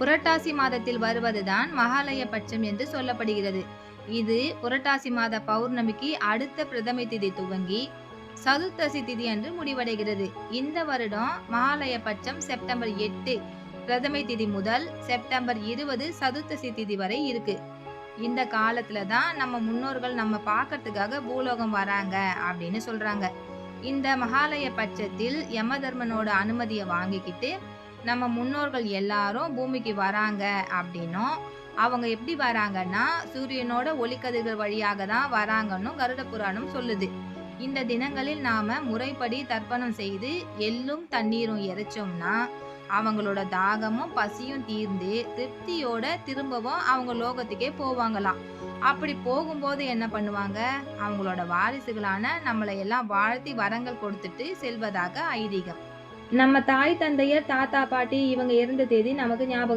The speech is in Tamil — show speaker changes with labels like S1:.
S1: புரட்டாசி மாதத்தில் வருவதுதான் மகாலய பட்சம் என்று சொல்லப்படுகிறது. இது புரட்டாசி மாத பௌர்ணமிக்கு அடுத்த பிரதமை திதி துவங்கி சதுர்த்தசி திதி அன்று முடிவடைகிறது. இந்த வருடம் மகாலய பட்சம் செப்டம்பர் எட்டு பிரதமை திதி முதல் செப்டம்பர் இருபது சதுர்த்தசி திதி வரை இருக்கு. இந்த காலத்துல தான் நம்ம முன்னோர்கள் நம்ம பார்க்கறதுக்காக பூலோகம் வராங்க அப்படின்னு சொல்றாங்க. இந்த மகாலய பட்சத்தில் யமதர்மனோட அனுமதியை வாங்கிக்கிட்டு நம்ம முன்னோர்கள் எல்லாரும் பூமிக்கு வராங்க அப்படின்னும். அவங்க எப்படி வராங்கன்னா சூரியனோட ஒளிக்கதிர்கள் வழியாக தான் வராங்கன்னு கருட புராணம் சொல்லுது. இந்த தினங்களில் நாம முறைப்படி தர்ப்பணம் செய்து எள்ளும் தண்ணீரும் இறைச்சோம்னா அவங்களோட தாகமும் பசியும் தீர்ந்து திருப்தியோட திரும்பவும் அவங்க லோகத்துக்கே போவாங்களாம். அப்படி போகும்போது என்ன பண்ணுவாங்க? அவங்களோட வாரிசுகளான நம்மளை எல்லாம் வாழ்த்தி வரங்கள் கொடுத்துட்டு செல்வதாக ஐதீகம். நம்ம தாய் தந்தையர் தாத்தா பாட்டி இவங்க இறந்த தேதி நமக்கு ஞாபகம்